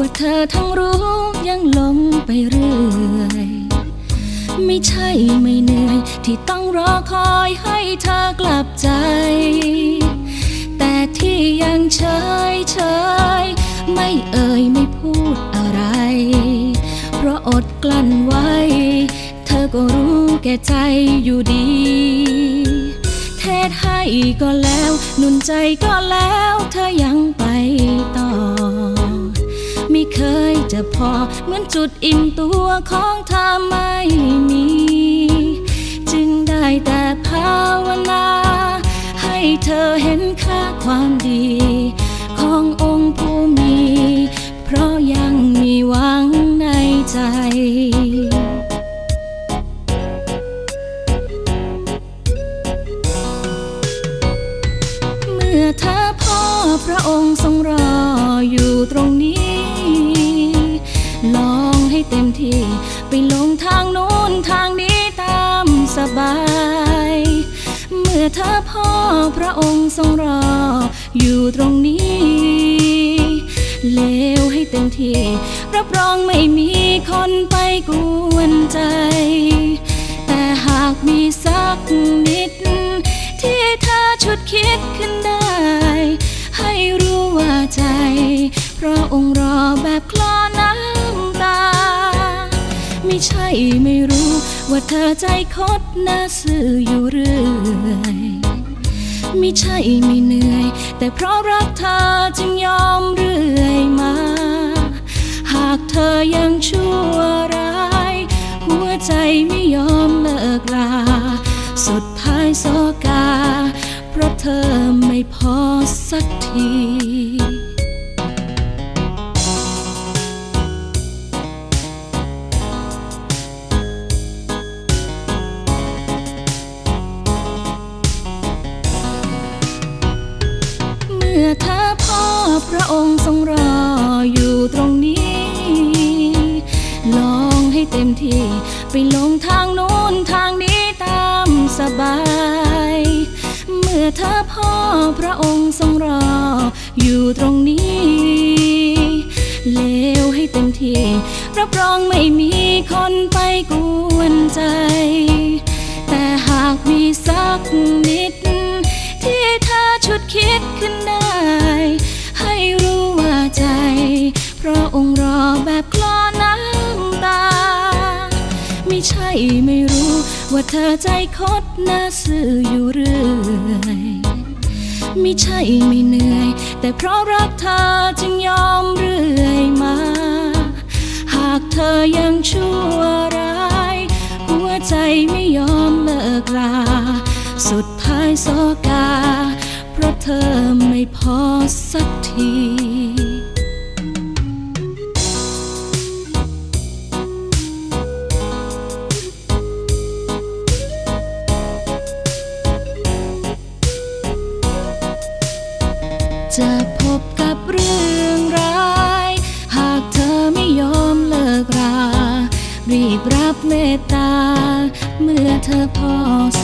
ว่าเธอทั้งรู้ยังหลงไปเรื่อย ไม่ใช่ไม่เหนื่อย ที่ต้องรอคอยให้เธอกลับใจ แต่ที่ยังเฉยเฉยไม่เอ่ยไม่พูดอะไร เพราะอดกลั้นไว้ เธอก็รู้แก่ใจอยู่ดี เทศให้ก็แล้ว นุนใจก็แล้ว เธอยังไปต่อ จะพอเหมือนจุดอิ่มตัวของเธอไม่มี จึงได้แต่ภาวนา ให้เธอเห็นค่าความดี ขององค์ผู้มี เพราะยังมีหวังในใจเมื่อเธอพ่อพระองค์ทรงรออยู่ตรงนี้ เต็มที่ ไปลงทางโน้นทางนี้ตามสบาย เมื่อเธอพ่อพระองค์ทรงรอ อยู่ตรงนี้ เลวให้เต็มที่ รับรองไม่มีคนไปกวนใจ แต่หากมีสักนิด ที่เธอชุดคิดขึ้นได้ ให้รู้ว่าใจ เพราะองค์รอแบบ ไม่รู้ว่าเธอใจคดน่าสื่ออยู่เรื่อยไม่ใช่ไม่เหนื่อย แต่เพราะรักเธอจึงยอมเรื่อยมา หากเธอยังชั่วร้าย หัวใจไม่ยอมเลิกลา สุดท้ายโซกา เพราะเธอไม่พอสักที พระองค์ทรงรออยู่ตรงนี้ ลองให้เต็มที่ ไปลงทางโน้นทางนี้ตามสบาย เมื่อเธอพ่อพระองค์ทรงรออยู่ตรงนี้เลวให้เต็มที่รับรองไม่มีคนไปกวนใจ แต่หากมีสักนิด ไม่รู้ว่าเธอใจคดน่าสื่ออยู่เรื่อยไม่ใช่ไม่เหนื่อย แต่เพราะรักเธอจึงยอมเรื่อยมา หากเธอยังชั่วร้าย หัวใจไม่ยอมเลิกลาสุดท้ายโซกา เพราะเธอไม่พอสักที รื่องร้าย หากเธอไม่ยอมเลิกรา รีบรับเมตตา เมื่อเธอพ่อท